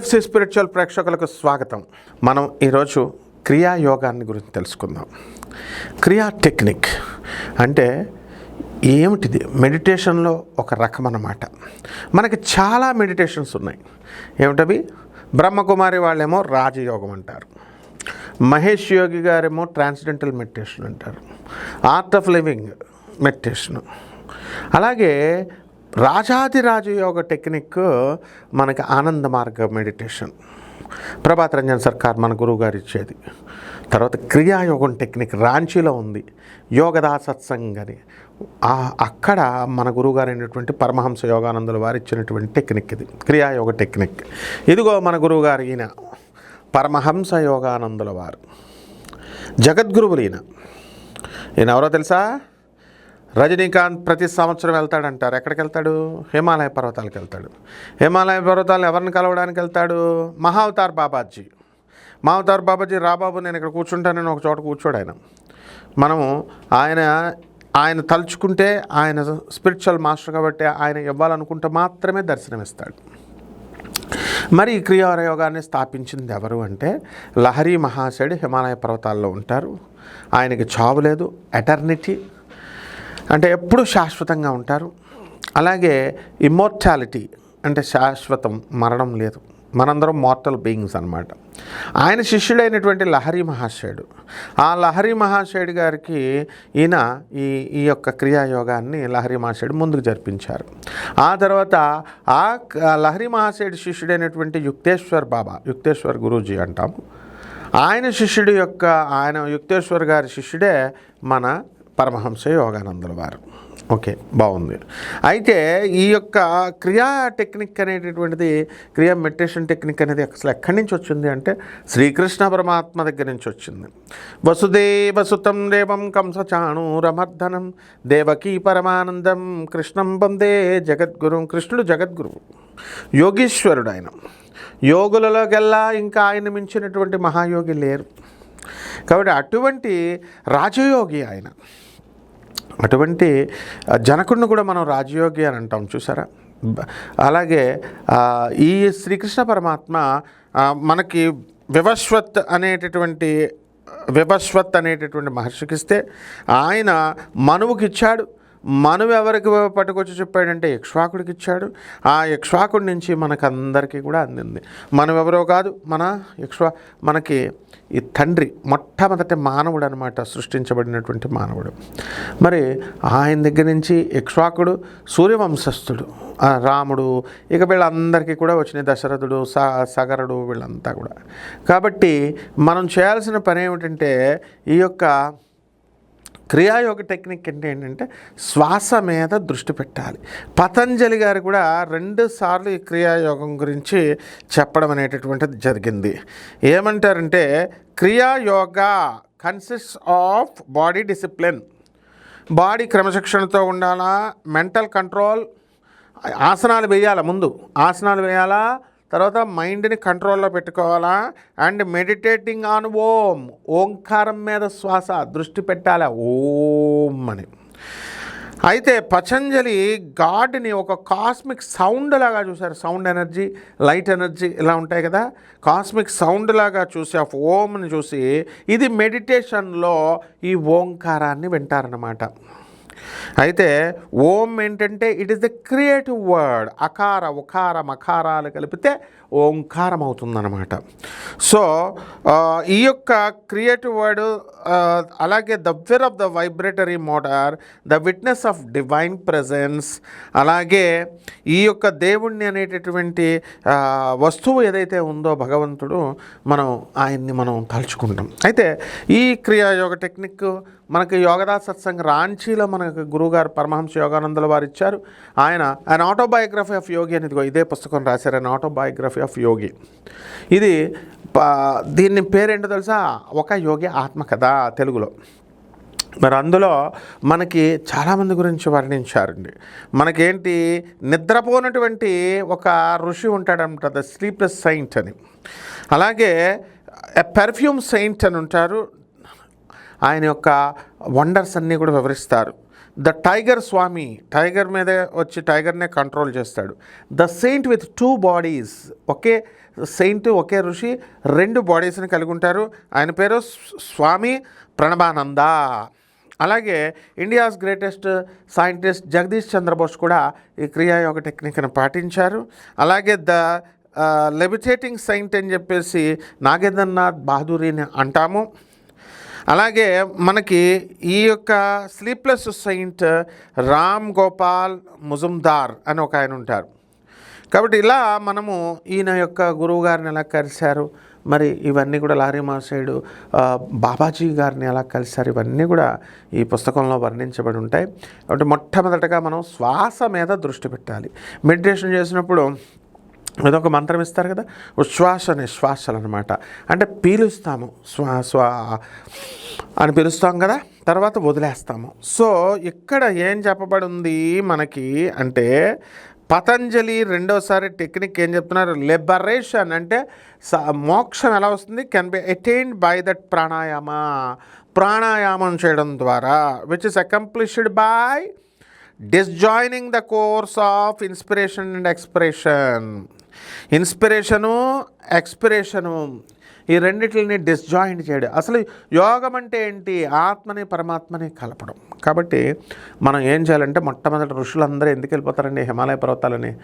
TFC spiritual ప్రేక్షకులకు స్వాగతం. మనం ఈరోజు క్రియా యోగాన్ని గురించి తెలుసుకుందాం. క్రియా టెక్నిక్ అంటే ఏమిటిది? మెడిటేషన్లో ఒక రకం అన్నమాట మనకి చాలా మెడిటేషన్స్ ఉన్నాయి. ఏమిటవి? బ్రహ్మకుమారి వాళ్ళేమో రాజయోగం అంటారు. మహేష్ యోగి గారేమో ట్రాన్స్డెంటల్ మెడిటేషన్ అంటారు. Art of living meditation. అలాగే రాజాదిరాజు యోగ టెక్నిక్ మనకి ఆనంద మార్గ మెడిటేషన్. ప్రభాత్ రంజన్ సర్కార్ మన గురువు గారు ఇచ్చేది. తర్వాత క్రియాయోగం టెక్నిక్ రాంచీలో ఉంది. యోగదా సత్సంగ్ అని అక్కడ మన గురువుగారు అయినటువంటి పరమహంస యోగానందుల వారు ఇచ్చినటువంటి టెక్నిక్ ఇది. క్రియాయోగ టెక్నిక్. ఇదిగో మన గురువుగారు ఈయన పరమహంస యోగానందుల వారు. జగద్గురువులు ఈయన. ఈయన ఎవరో తెలుసా? రజనీకాంత్ ప్రతి సంవత్సరం వెళ్తాడంటారు. ఎక్కడికి వెళ్తాడు హిమాలయ పర్వతాలకు వెళ్తాడు. హిమాలయ పర్వతాలు ఎవరిని కలవడానికి వెళ్తాడు? మహావతార్ బాబాజీ. మహావతార్ బాబాజీ రాబాబు నేను ఇక్కడ కూర్చుంటానని ఒక చోట కూర్చోడు ఆయన. మనము ఆయన ఆయన తలుచుకుంటే ఆయన స్పిరిచువల్ మాస్టర్ కాబట్టి ఆయన ఇవ్వాలనుకుంటే మాత్రమే దర్శనమిస్తాడు. మరి ఈ క్రియాయోగాన్ని స్థాపించింది ఎవరు అంటే లహరి మహాశయుడు హిమాలయ పర్వతాల్లో ఉంటారు. ఆయనకి చావు లేదు. ఎటర్నిటీ అంటే ఎప్పుడు శాశ్వతంగా ఉంటారు? అలాగే ఇమ్మోర్టాలిటీ అంటే శాశ్వతం మరణం లేదు. మనందరం మార్టల్ బీయింగ్స్ అనమాట ఆయన శిష్యుడైనటువంటి లహరి మహాశయుడు. ఆ లహరి మహాశయుడు గారికి ఈయన ఈ ఈ యొక్క క్రియాయోగాన్ని లహరి మహాశయుడు ముందుకు జరిపించారు. ఆ తర్వాత ఆ క- లహరి మహాశయుడు శిష్యుడైనటువంటి యుక్తేశ్వర్ బాబా యుక్తేశ్వర్ గురూజీ అంటాము. ఆయన శిష్యుడి యొక్క ఆయన యుక్తేశ్వర్ గారి శిష్యుడే మన పరమహంస యోగానందుల వారు. ఓకే బాగుంది. అయితే ఈ యొక్క క్రియా టెక్నిక్ అనేటటువంటిది క్రియా మెడిటేషన్ టెక్నిక్ అనేది అసలు ఎక్కడి నుంచి వచ్చింది అంటే శ్రీకృష్ణ పరమాత్మ దగ్గర నుంచి వచ్చింది. వసుదేవ సుతం దేవం కంసచాణూరమర్దనం దేవకీ పరమానందం కృష్ణం వందే జగద్గురు కృష్ణుడు జగద్గురువు యోగీశ్వరుడు ఆయన యోగులలోకెల్లా ఇంకా ఆయన మించినటువంటి మహాయోగి లేరు. కాబట్టి అటువంటి రాజయోగి ఆయన. అటువంటి జనకుడిని కూడా మనం రాజయోగి అని అంటాం చూసారా అలాగే ఈ శ్రీకృష్ణ పరమాత్మ మనకి వివశ్వత్ అనేటటువంటి వివశ్వత్ అనేటటువంటి మహర్షికి ఇస్తే ఆయన మనవుకిచ్చాడు. మనువు ఎవరికి పట్టుకొచ్చి చెప్పాడంటే ఇక్ష్వాకుడికి ఇచ్చాడు. ఆ ఇక్ష్వాకుడి నుంచి మనకందరికీ కూడా అందింది. మనం ఎవరో కాదు మన ఇక్ష్వా మనకి ఈ తండ్రి మొట్టమొదటి మానవుడు అనమాట సృష్టించబడినటువంటి మానవుడు. మరి ఆయన దగ్గర నుంచి ఇక్ష్వాకుడు సూర్యవంశస్థుడు రాముడు ఇక వీళ్ళందరికీ కూడా వచ్చినాయి దశరథుడు స సగరుడు వీళ్ళంతా కూడా. కాబట్టి మనం చేయాల్సిన పని ఏమిటంటే ఈ యొక్క క్రియాయోగ టెక్నిక్ అంటే ఏంటంటే శ్వాస మీద దృష్టి పెట్టాలి. పతంజలి గారు కూడా రెండు సార్లు ఈ క్రియాయోగం గురించి చెప్పడం అనేటటువంటిది జరిగింది. ఏమంటారంటే Kriya Yoga consist of body discipline body క్రమశిక్షణతో ఉండాలా? మెంటల్ కంట్రోల్ ఆసనాలు వేయాలా? ముందు ఆసనాలు వేయాలా? తర్వాత మైండ్ని కంట్రోల్లో పెట్టుకోవాలా? And meditating on Om. ఓంకారం మీద శ్వాస దృష్టి పెట్టాలి? ఓం అని. అయితే పతంజలి గాడ్ని ఒక కాస్మిక్ సౌండ్ లాగా చూశారు. సౌండ్ ఎనర్జీ లైట్ ఎనర్జీ ఇలా ఉంటాయి కదా? కాస్మిక్ సౌండ్ లాగా చూసి ఆ ఓంని చూసి ఇది మెడిటేషన్లో ఈ ఓంకారాన్ని వింటారనమాట అయితే ఓం ఏంటంటే it is the creative word అకార ఉకార మకారాలు కలిపితే ఓంకారం అవుతుందన్నమాట సో ఈ యొక్క క్రియేటివ్ వర్డ్ అలాగే the word of the vibratory motor the witness of divine presence అలాగే ఈ యొక్క దేవుణ్ణి అనేటటువంటి వస్తువు ఏదైతే ఉందో భగవంతుడు మనం ఆయన్ని మనం తలుచుకుంటాం. అయితే ఈ క్రియాయోగ టెక్నిక్ మనకి యోగదా సత్సంగ్ రాంచీలో మనకు గురువుగారు పరమహంస యోగానందుల వారు ఇచ్చారు. ఆయన ఆయన ఆటోబయోగ్రఫీ ఆఫ్ యోగి అనేది ఇదే పుస్తకం రాశారు. ఆయన ఆటోబయోగ్రఫీ ఆఫ్ యోగి. ఇది దీని దీన్ని పేరేంటో తెలుసా? ఒక యోగి ఆత్మకథ తెలుగులో. మరి అందులో మనకి చాలామంది గురించి వర్ణించారండి. మనకేంటి? నిద్రపోనటువంటి ఒక ఋషి ఉంటాడంట ద స్లీప్లెస్ సైంట్ అని. అలాగే పెర్ఫ్యూమ్ సైంట్ అని ఉంటారు. ఆయన యొక్క వండర్స్ అన్నీ కూడా వివరిస్తారు. ద టైగర్ స్వామి టైగర్ మీద వచ్చి టైగర్నే కంట్రోల్ చేస్తాడు. The saint with two bodies okay saint ఒకే ఋషి రెండు బాడీస్ని కలిగి ఉంటారు. ఆయన పేరు స్వామి ప్రణబానంద అలాగే India's greatest scientist Jagadish Chandra Bose కూడా ఈ క్రియాయోగ టెక్నిక్ని పాటించారు. అలాగే ద లెబిటేటింగ్ సైంట్ అని చెప్పేసి నాగేంద్రనాథ్ బహదూరిని అంటాము. అలాగే మనకి ఈ యొక్క స్లీప్లెస్ సెయింట్ రామ్ గోపాల్ ముజుమ్దార్ అని ఒక ఆయన ఉంటారు. కాబట్టి ఇలా మనము ఈయన యొక్క గురువు గారిని ఎలా కలిశారు? మరి ఇవన్నీ కూడా లారీ మాసైడు బాబాజీ గారిని ఎలా కలిశారు? ఇవన్నీ కూడా ఈ పుస్తకంలో వర్ణించబడి ఉంటాయి. కాబట్టి మొట్టమొదటగా మనం శ్వాస మీద దృష్టి పెట్టాలి. మెడిటేషన్ చేసినప్పుడు ఏదో ఒక మంత్రం ఇస్తారు కదా? ఉశ్వాస నిశ్వాసలు అనమాట అంటే పీలుస్తాము. స్వా స్వా అని పిలుస్తాం కదా? తర్వాత వదిలేస్తాము. సో ఇక్కడ ఏం చెప్పబడి ఉంది మనకి అంటే పతంజలి రెండోసారి టెక్నిక్ ఏం చెప్తున్నారు? లిబరేషన్ అంటే స- మోక్షం ఎలా వస్తుంది? Can be attained by that pranayama. ప్రాణాయామం చేయడం ద్వారా which is accomplished by disjoining the course of inspiration and expiration inspiration expiration ఈ రెండిటిని డిస్జాయింట్ చేయడం. అసలు యోగం అంటే ఏంటి? ఆత్మని పరమాత్మని కలపడం. కాబట్టి మనం ఏం చేయాలంటే మొట్టమొదటి ఋషులందరూ ఎందుకు వెళ్ళిపోతారండి హిమాలయ పర్వతాలని?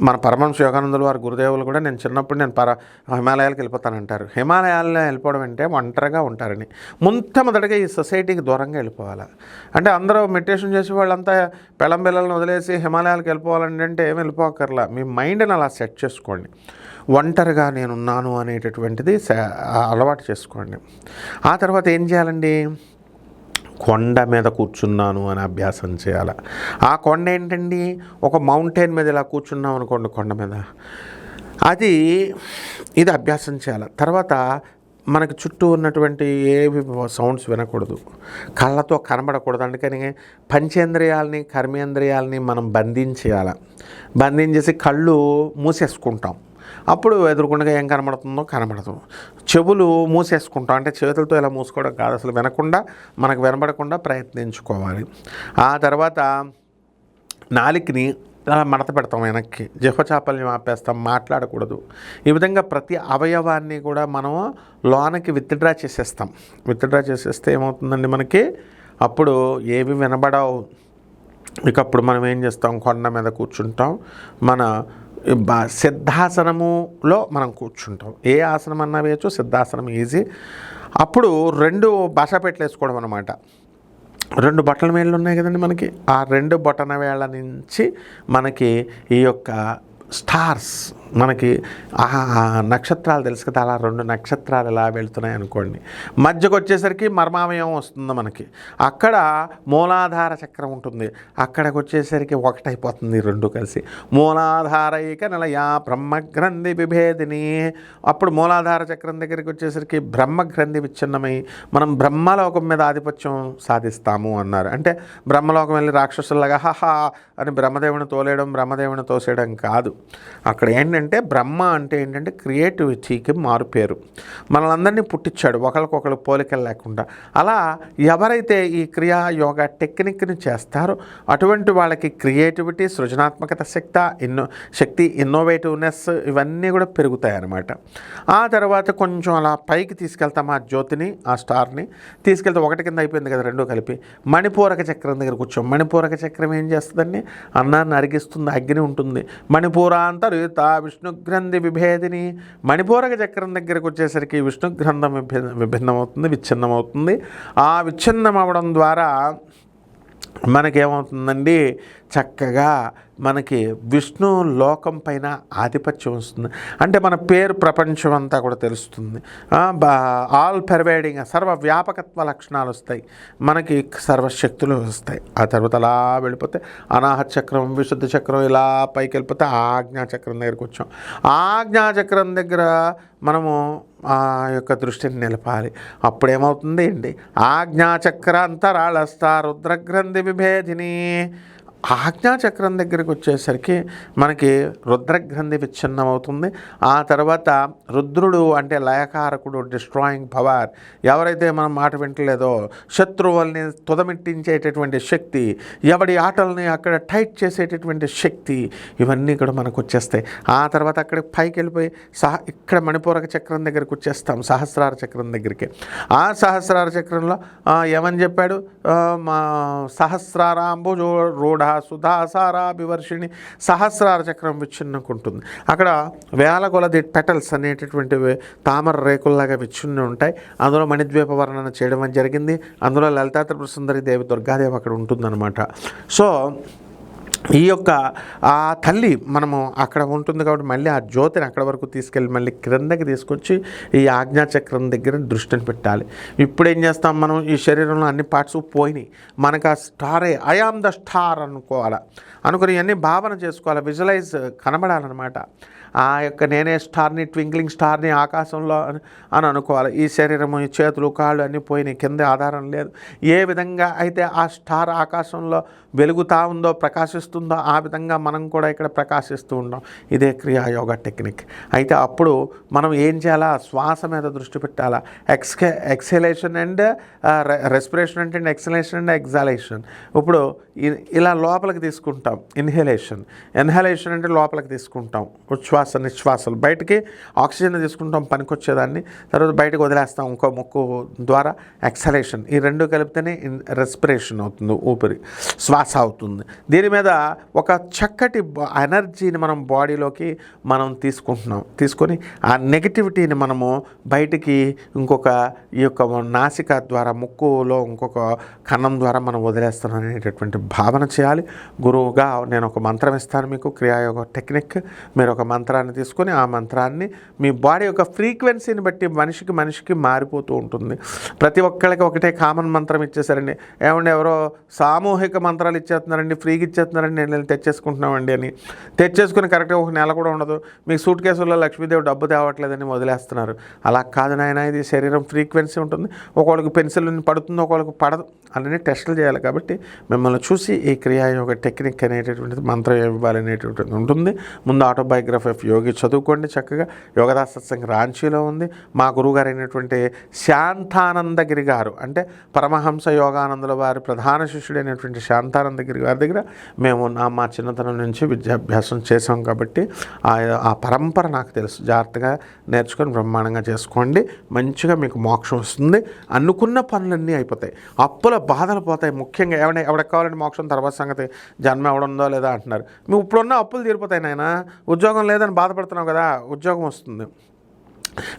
మన పరమహంస యోగానందులు వారి గురుదేవులు కూడా నేను చిన్నప్పుడు నేను పర హిమాలయాలకు వెళ్ళిపోతానంటారు. హిమాలయాల్లో వెళ్ళిపోవడం అంటే ఒంటరిగా ఉంటారని. మొట్టమొదటిగా ఈ సొసైటీకి దూరంగా వెళ్ళిపోవాలి? అంటే అందరూ మెడిటేషన్ చేసే వాళ్ళంతా పెళ్ళం పిల్లలను వదిలేసి హిమాలయాలకు వెళ్ళిపోవాలంటే అంటే ఏం వెళ్ళిపోకర్లా మీ మైండ్ని అలా సెట్ చేసుకోండి. ఒంటరిగా నేనున్నాను అనేటటువంటిది అలవాటు చేసుకోండి. ఆ తర్వాత ఏం చేయాలండి? కొండ మీద కూర్చున్నాను అని అభ్యాసం చేయాలి. ఆ కొండ ఏంటండి? ఒక మౌంటైన్ మీద ఇలా కూర్చున్నాం అనుకోండి కొండ మీద. అది ఇది అభ్యాసం చేయాలి. తర్వాత మనకి చుట్టూ ఉన్నటువంటి ఏవి సౌండ్స్ వినకూడదు. కళ్ళతో కనబడకూడదు. అందుకని పంచేంద్రియాలని కర్మేంద్రియాలని మనం బంధించేయాలి. బంధించేసి కళ్ళు మూసేసుకుంటాం. అప్పుడు ఎదురుకుండా ఏం కనబడుతుందో కనబడదు. చెవులు మూసేసుకుంటాం అంటే చేతులతో ఇలా మూసుకోవడం కాదు అసలు వినకుండా మనకు వినబడకుండా ప్రయత్నించుకోవాలి. ఆ తర్వాత నాలికని అలా మడత పెడతాం వెనక్కి. జిహ్వచాపల్ని ఆపేస్తాం మాట్లాడకూడదు. ఈ విధంగా ప్రతి అవయవాన్ని కూడా మనం లోనకి విత్డ్రా చేసేస్తాం. విత్డ్రా చేసేస్తే ఏమవుతుందండి మనకి? అప్పుడు ఏవి వినబడవు. ఇక అప్పుడు మనం ఏం చేస్తాం? కొండ మీద కూర్చుంటాం. మన సిద్ధాసనములో మనం కూర్చుంటాం. ఏ ఆసనం అన్నా వేయచ్చు సిద్ధాసనం ఈజీ. అప్పుడు రెండు భాష పెట్టలేసుకోవడం అనమాట రెండు బట్టల వేళ్ళు ఉన్నాయి కదండి మనకి. ఆ రెండు బొటన వేళ్ళ నుంచి మనకి ఈ యొక్క స్టార్స్ మనకి నక్షత్రాలు తెలుసు కదా అలా రెండు నక్షత్రాలు ఎలా వెళ్తున్నాయి అనుకోండి. మధ్యకు వచ్చేసరికి మర్మావయం వస్తుంది మనకి. అక్కడ మూలాధార చక్రం ఉంటుంది. అక్కడికి వచ్చేసరికి ఒకటైపోతుంది రెండు కలిసి. మూలాధారైక నిలయా బ్రహ్మగ్రంథి విభేదిని. అప్పుడు మూలాధార చక్రం దగ్గరికి వచ్చేసరికి బ్రహ్మగ్రంథి విచ్ఛిన్నమై మనం బ్రహ్మలోకం మీద ఆధిపత్యం సాధిస్తాము అన్నారు. అంటే బ్రహ్మలోకం వెళ్ళి రాక్షసులాగా హహా అని బ్రహ్మదేవుని తోలేయడం బ్రహ్మదేవుని తోసేయడం కాదు. అక్కడ ఏంటంటే బ్రహ్మ అంటే ఏంటంటే క్రియేటివిటీకి మారు పేరు మనలందరినీ పుట్టించాడు ఒకరికొకరు పోలికలు లేకుండా. అలా ఎవరైతే ఈ క్రియా యోగా టెక్నిక్ని చేస్తారో అటువంటి వాళ్ళకి క్రియేటివిటీ సృజనాత్మకత శక్తి ఇన్నో శక్తి ఇన్నోవేటివ్నెస్ ఇవన్నీ కూడా పెరుగుతాయి అన్నమాట ఆ తర్వాత కొంచెం అలా పైకి తీసుకెళ్తాం ఆ జ్యోతిని ఆ స్టార్ని. తీసుకెళ్తే ఒకటి కింద అయిపోయింది కదా రెండో కలిపి. మణిపూరక చక్రం దగ్గర కూర్చోం. మణిపూరక చక్రం ఏం చేస్తుందండి? అన్నాన్ని అరిగిస్తుంది అగ్ని ఉంటుంది. మణిపూరాంతరిత విష్ణు విష్ణుగ్రంథి విభేదిని మణిపూరక చక్రం దగ్గరకు వచ్చేసరికి విష్ణుగ్రంథం విభి విభిన్నమవుతుంది విచ్ఛిన్నమవుతుంది. ఆ విచ్ఛిన్నం అవ్వడం ద్వారా మనకేమవుతుందండి? చక్కగా మనకి విష్ణు లోకం పైన ఆధిపత్యం వస్తుంది. అంటే మన పేరు ప్రపంచం అంతా కూడా తెలుస్తుంది. ఆల్ పెర్వేడింగ్ సర్వ వ్యాపకత్వ లక్షణాలు వస్తాయి. మనకి సర్వశక్తులు వస్తాయి. ఆ తర్వాత అలా వెళ్ళిపోతే అనాహత చక్రం విశుద్ధ చక్రం ఇలా పైకి వెళ్ళిపోతే ఆజ్ఞా చక్రం దగ్గరికి వచ్చాం. ఆజ్ఞా చక్రం దగ్గర మనము ఆ యొక్క దృష్టిని నిలపాలి. అప్పుడు ఏమవుతుంది అండి ఆజ్ఞాచక్ర అంతరాళస్త రుద్రగ్రంథి విభేదిని ఆజ్ఞాచక్రం దగ్గరికి వచ్చేసరికి మనకి రుద్రగ్రంథి విచ్ఛిన్నం అవుతుంది ఆ తర్వాత రుద్రుడు అంటే లయకారకుడు డిస్ట్రాయింగ్ పవర్ ఎవరైతే మనం మాట వింటలేదో శత్రువుల్ని తుదమిట్టించేటటువంటి శక్తి ఎవడి ఆటల్ని అక్కడ టైట్ చేసేటటువంటి శక్తి ఇవన్నీ కూడా మనకు వచ్చేస్తాయి ఆ తర్వాత అక్కడికి పైకి వెళ్ళిపోయి సహ ఇక్కడ మణిపూరక చక్రం దగ్గరికి వచ్చేస్తాం సహస్రార చక్రం దగ్గరికి. ఆ సహస్రార చక్రంలో ఏమని చెప్పాడు? మా సహస్రారాంబు రూఢ సుధాసారాభివర్షిణి సహస్రార చక్రం విచ్ఛిన్నకుంటుంది. అక్కడ వేల కొలది పెటల్స్ అనేటటువంటివి తామర రేకుల్లాగా విచ్ఛిన్ని ఉంటాయి. అందులో మణిద్వీప వర్ణన చేయడం జరిగింది. అందులో లలితా త్రిపుర సుందరి దేవి దుర్గాదేవి అక్కడ ఉంటుందన్నమాట. సో ఈ యొక్క ఆ తల్లి మనము అక్కడ ఉంటుంది కాబట్టి మళ్ళీ ఆ జ్యోతిని అక్కడ వరకు తీసుకెళ్ళి మళ్ళీ క్రిందకి తీసుకొచ్చి ఈ ఆజ్ఞాచక్రం దగ్గర దృష్టిని పెట్టాలి. ఇప్పుడు ఏం చేస్తాం మనం? ఈ శరీరంలో అన్ని పార్ట్స్ పోయినాయి. మనకు ఆ స్టారే ఐఆమ్ ద స్టార్ అనుకోవాలి? అనుకుని ఇవన్నీ భావన చేసుకోవాలి? విజువలైజ్ కనబడాలన్నమాట. ఆ యొక్క నేనే స్టార్ని ట్వింక్లింగ్ స్టార్ని ఆకాశంలో అని- అని అనుకోవాలి. ఈ శరీరము ఈ చేతులు కాళ్ళు అన్నీ పోయినాయి. కింద ఆధారం లేదు. ఏ విధంగా అయితే ఆ స్టార్ ఆకాశంలో వెలుగుతా ఉందో ప్రకాశిస్తుందో? ఆ విధంగా మనం కూడా ఇక్కడ ప్రకాశిస్తూ ఉంటాం ఇదే క్రియాయోగ టెక్నిక్. అయితే అప్పుడు మనం ఏం చేయాలా? శ్వాస మీద దృష్టి పెట్టాలా? ఎక్స్కే ఎక్సలేషన్ అండ్ రెస్పిరేషన్ అంటే ఎక్సలేషన్ అండ్ ఎగ్జాలేషన్ ఇప్పుడు ఇ- ఇలా లోపలికి తీసుకుంటాం. ఇన్హలేషన్. ఇన్హలేషన్ అంటే లోపలికి తీసుకుంటాం. ఉచ్ఛ్వాస నిశ్వాసాలు. బయటికి ఆక్సిజన్ తీసుకుంటాం పనికొచ్చేదాన్ని. తర్వాత బయటకు వదిలేస్తాం ఇంకో ముక్కు ద్వారా. ఎక్సలేషన్. ఈ రెండు కలిపితేనే రెస్పిరేషన్ అవుతుంది ఊపిరి. శ్వాస అవుతుంది. దీని మీద ఒక చక్కటి ఎనర్జీని మనం బాడీలోకి మనం తీసుకుంటున్నాం. తీసుకొని ఆ నెగిటివిటీని మనము బయటికి ఇంకొక ఈ యొక్క నాసిక ద్వారా ముక్కులో ఇంకొక కన్నం ద్వారా మనం వదిలేస్తున్నాం అనేటటువంటి భావన చేయాలి. గురువుగా నేను ఒక మంత్రం ఇస్తాను మీకు క్రియాయోగ టెక్నిక్. మీరు ఒక మంత్రాన్ని తీసుకొని ఆ మంత్రాన్ని మీ బాడీ యొక్క ఫ్రీక్వెన్సీని బట్టి మనిషికి మనిషికి మారిపోతూ ఉంటుంది. ప్రతి ఒక్కళ్ళకి ఒకటే కామన్ మంత్రం ఇచ్చేసారండి ఏమంటే ఎవరో సామూహిక మంత్రాలు ఇచ్చేస్తున్నారండి ఫ్రీగా ఇచ్చేస్తున్నారండి. నేను వెళ్ళి తెచ్చేసుకుంటున్నామండి అని. తెచ్చేసుకుని కరెక్ట్గా ఒక నెల కూడా ఉండదు. మీకు సూట్ కేసుల్లో లక్ష్మీదేవి డబ్బు తేవట్లేదని వదిలేస్తున్నారు అలా కాదు నాయన ఇది శరీరం ఫ్రీక్వెన్సీ ఉంటుంది. ఒకళ్ళకి పెన్సిల్ పడుతుంది ఒకళ్ళకి పడదు అన్నీ టెస్టులు చేయాలి కాబట్టి మిమ్మల్ని చూసి ఈ క్రియాయోగ టెక్నిక్ అనేటటువంటిది మంత్రం ఇవ్వాలనేటటువంటిది ఉంటుంది. ముందు ఆటోబయోగ్రఫీ ఆఫ్ యోగి చదువుకోండి చక్కగా. యోగదాస్ సత్సంగ్ రాంచీలో ఉంది. మా గురువుగారు అయినటువంటి శాంతానందగిరి గారు అంటే పరమహంస యోగానందుల వారి ప్రధాన శిష్యుడైనటువంటి శాంతానందగిరి గారి దగ్గర మేము నా మా చిన్నతనం నుంచి విద్యాభ్యాసం చేసాం కాబట్టి ఆ ఆ పరంపర నాకు తెలుసు. జాగ్రత్తగా నేర్చుకొని బ్రహ్మాండంగా చేసుకోండి. మంచిగా మీకు మోక్షం వస్తుంది. అనుకున్న పనులన్నీ అయిపోతాయి. అప్పుల బాధలు పోతాయి. ముఖ్యంగా ఎవడ ఎవరికి కావాలంటే మోక్షం తర్వాత సంగతి జన్మ ఎవడుందో లేదా అంటున్నారు. మేము ఇప్పుడున్న అప్పులు తీరిపోతాయి నాయన. ఉద్యోగం లేదని బాధపడుతున్నావు కదా. ఉద్యోగం వస్తుంది.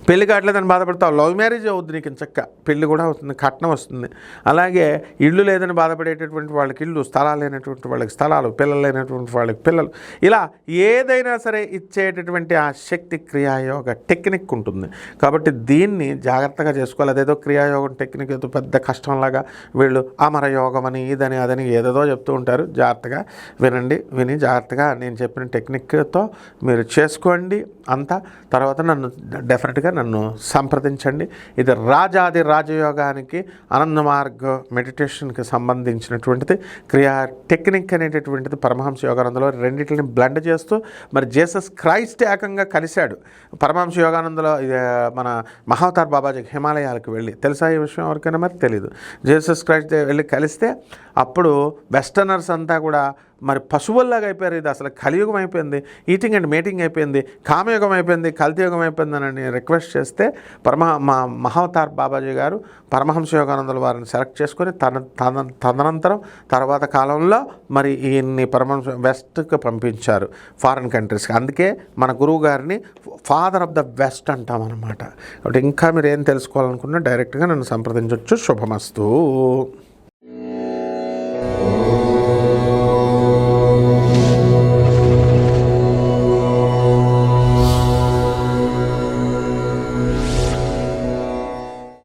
పెళ్ళి కావట్లేదని బాధపడతావు. లవ్ మ్యారేజ్ అవుద్ది నీకు చక్క పెళ్ళి కూడా అవుతుంది కట్నం వస్తుంది. అలాగే ఇల్లు లేదని బాధపడేటటువంటి వాళ్ళకి ఇల్లు స్థలాలు లేనటువంటి వాళ్ళకి స్థలాలు పిల్లలు లేనటువంటి వాళ్ళకి పిల్లలు. ఇలా ఏదైనా సరే ఇచ్చేటటువంటి ఆ శక్తి క్రియాయోగ టెక్నిక్ ఉంటుంది. కాబట్టి దీన్ని జాగ్రత్తగా చేసుకోవాలి. అదేదో క్రియాయోగం టెక్నిక్ ఏదో పెద్ద కష్టంలాగా వీళ్ళు అమర యోగం అని ఇదని అదని ఏదేదో చెప్తూ ఉంటారు. జాగ్రత్తగా వినండి విని జాగ్రత్తగా నేను చెప్పిన టెక్నిక్తో మీరు చేసుకోండి. అంతా తర్వాత నన్ను డెఫినెట్గా నన్ను సంప్రదించండి. ఇది రాజాది రాజయోగానికి ఆనంద మార్గ మెడిటేషన్కి సంబంధించినటువంటిది క్రియా టెక్నిక్ అనేటటువంటిది పరమహంస యోగానందలో రెండింటిని బ్లెండ్ చేస్తూ మరి జీసస్ క్రైస్ట్ ఏకంగా కలిశాడు. పరమహంస యోగానందలో ఇది, మన మహావతార్ బాబాజీ హిమాలయాలకు వెళ్ళి. తెలుసా ఈ విషయం ఎవరికైనా మరి తెలియదు జీసస్ క్రైస్ట్ వెళ్ళి కలిస్తే అప్పుడు వెస్టర్నర్స్ అంతా కూడా మరి పశువుల్లాగా అయిపోయారు. ఇది అసలు కలియుగం అయిపోయింది. ఈటింగ్ అండ్ మీటింగ్ అయిపోయింది. కామయుగం అయిపోయింది. కల్తయుగం అయిపోయింది అని రిక్వెస్ట్ చేస్తే పరమ మా మహావతార్ బాబాజీ గారు పరమహంస యోగానందుల వారిని సెలెక్ట్ చేసుకొని తన తన తదనంతరం తర్వాత కాలంలో మరి ఈయన్ని పరమహంస వెస్ట్కి పంపించారు. ఫారిన్ కంట్రీస్కి. అందుకే మన గురువు గారిని ఫాదర్ ఆఫ్ ద వెస్ట్ అంటాం అనమాట కాబట్టి ఇంకా మీరు ఏం తెలుసుకోవాలనుకున్నా డైరెక్ట్గా నన్ను సంప్రదించవచ్చు శుభమస్తు.